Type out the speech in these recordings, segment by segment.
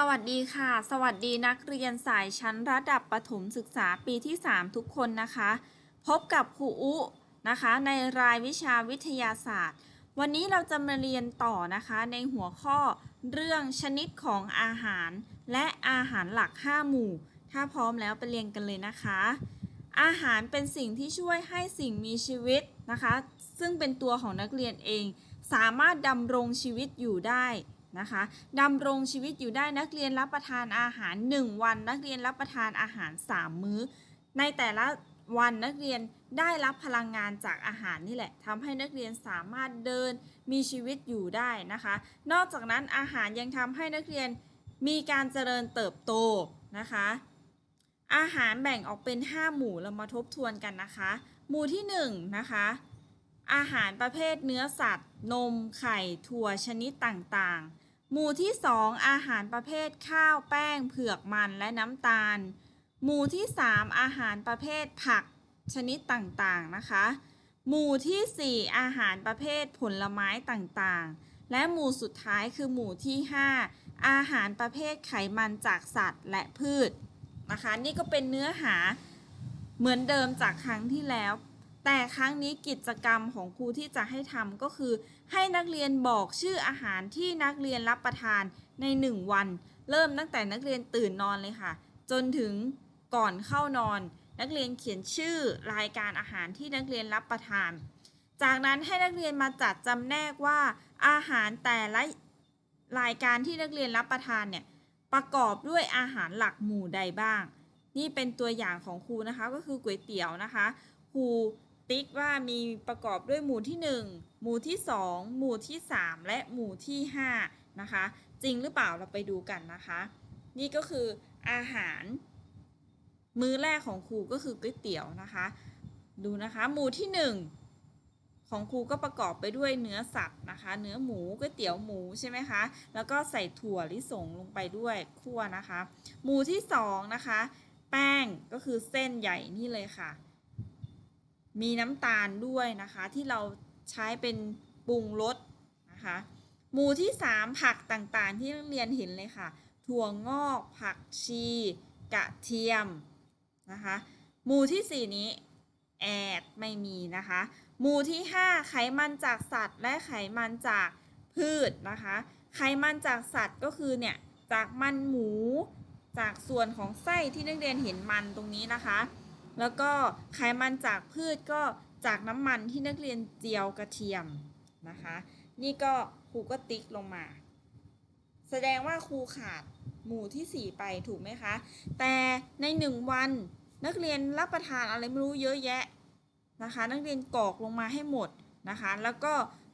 สวัสดีค่ะ สวัสดีนักเรียนสายชั้นระดับประถมศึกษาปีที่ 3 ทุกคนนะคะ พบกับครูอุนะคะ ในรายวิชาวิทยาศาสตร์ วันนี้เราจะมาเรียนต่อนะคะในหัวข้อเรื่องชนิดของอาหาร และอาหารหลัก 5 หมู่ ถ้าพร้อมแล้วไปเรียนกันเลยนะคะ อาหารเป็นสิ่งที่ช่วยให้สิ่งมีชีวิตนะคะ ซึ่งเป็นตัวของนักเรียนเอง สามารถดำรงชีวิตอยู่ได้ นะคะดำรงชีวิตอยู่ได้นักเรียนรับประทานอาหาร 1 วัน นักเรียนรับประทานอาหาร 3 มื้อ ในแต่ละวันนักเรียนได้รับพลังงานจากอาหารนี่แหละทำให้นักเรียนสามารถเดินมีชีวิตอยู่ได้นะคะ นอกจากนั้นอาหารยังทำให้นักเรียนมีการเจริญเติบโตนะคะ อาหารแบ่งออกเป็น 5 หมู่เรามาทบทวนกันนะคะ หมู่ที่1นะคะ อาหารประเภทเนื้อสัตว์ นม ไข่ ถั่วชนิดต่างๆ หมู่ที่ 2 อาหารประเภทข้าวแป้ง เผือกมันและน้ำตาล หมู่ที่ 3 อาหารประเภทผักชนิดต่างๆนะคะ หมู่ทีสี่4 อาหารประเภทผลไม้ต่างๆ และหมู่สุดท้ายคือหมู่ที่ 5 อาหารประเภทไขมันจากสัตว์และพืชนะคะ นี่ก็เป็นเนื้อหาเหมือนเดิมจากครั้งที่แล้ว แต่ครั้งนี้กิจกรรมของครูที่จะให้ทำก็คือ ให้นักเรียนบอกชื่ออาหารที่นักเรียนรับประทานใน 1 วัน เริ่มตั้งแต่นักเรียนตื่นนอนเลยค่ะ จนถึงก่อนเข้านอน นักเรียนเขียนชื่อรายการอาหารที่นักเรียนรับประทาน จากนั้นให้นักเรียนมาจัดจำแนกว่า อาหารแต่ละรายการที่นักเรียนรับประทานเนี่ยประกอบด้วยอาหารหลักหมู่ใดบ้าง นี่เป็นตัวอย่างของครูนะคะก็คือก๋วยเตี๋ยวนะคะครู ติ๊กว่ามีประกอบด้วยหมู่ที่ 1 หมู่ที่ 2 หมู่ที่ 3 และหมู่ที่5นะคะ จริงหรือเปล่าเราไปดูกันนะคะ นี่ก็คืออาหาร มื้อแรกของครูก็คือก๋วยเตี๋ยวนะคะ ดูนะคะหมู่ที่ 1 ของครูก็ประกอบไปด้วยเนื้อสัตว์นะคะ เนื้อหมูก๋วยเตี๋ยวหมูใช่ไหมคะแล้วก็ใส่ถั่วลิสงลงไปด้วยคั่วนะคะ หมู่ที่สองนะคะ แป้งก็คือเส้นใหญ่นี่เลยค่ะ มีน้ำตาลด้วยนะคะที่เราใช้เป็นปรุงรสนะคะหมู่ที่สามผักต่างๆ ที่นักเรียนเห็นเลยค่ะ ถั่วงอก ผักชี กระเทียมนะคะหมู่ที่สี่นี้แอดไม่มีนะคะหมู่ที่ 5 ไขมันจากสัตว์ และไขมันจากพืชนะคะไขมันจากสัตว์ก็คือเนี่ยจากมันหมู จากส่วนของไส้ที่นักเรียนเห็นมันตรงนี้นะคะ แล้วก็ไขมันจากพืชก็จากน้ำมันที่นักเรียนเจียวกระเทียมนะคะ นี่ก็ครูก็ติ๊กลงมา แสดงว่าครูขาดหมู่ที่ 4 ไปถูกไหมคะ แต่ใน 1 วันนักเรียนรับประทานอะไรไม่รู้เยอะแยะนะคะ นักเรียนกรอกลงมาให้หมดนะคะ แล้วก็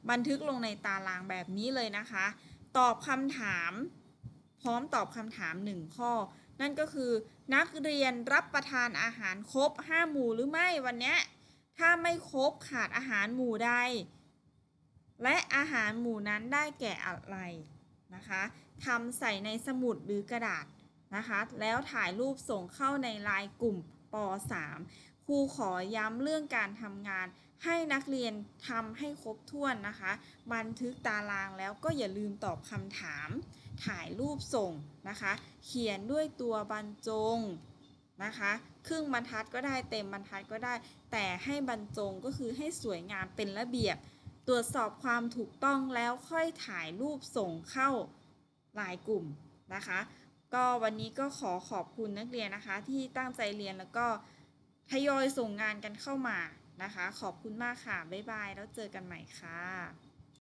บันทึกลงในตารางแบบนี้เลยนะคะ ตอบคำถาม พร้อมตอบคำถาม 1 ข้อ นั่นก็คือนักเรียนรับประทานอาหารครบ 5 หมู่หรือไม่วันนี้ถ้าไม่ครบขาดอาหารหมู่ใด และอาหารหมู่นั้นได้แก่อะไรนะคะทำใส่ในสมุดหรือกระดาษนะคะ แล้วถ่ายรูปส่งเข้าในไลน์กลุ่มป .3 ครูขอย้ำเรื่องการทำงาน ให้นักเรียนทำให้ครบถ้วนนะคะ บันทึกตารางแล้วก็อย่าลืมตอบคำถาม ถ่ายรูปส่งนะคะ เขียนด้วยตัวบรรจงนะคะ ครึ่งบรรทัดก็ได้เต็มบรรทัดก็ได้ แต่ให้บรรจงก็คือให้สวยงามเป็นระเบียบ ตรวจสอบความถูกต้องแล้วค่อยถ่ายรูปส่งเข้าไลน์กลุ่มนะคะ ก็วันนี้ก็ขอขอบคุณนักเรียนนะคะ ที่ตั้งใจเรียนแล้วก็ ทยอยส่งงานกันเข้ามานะคะ ขอบคุณมากค่ะ บ๊ายบาย แล้วเจอกันใหม่ค่ะ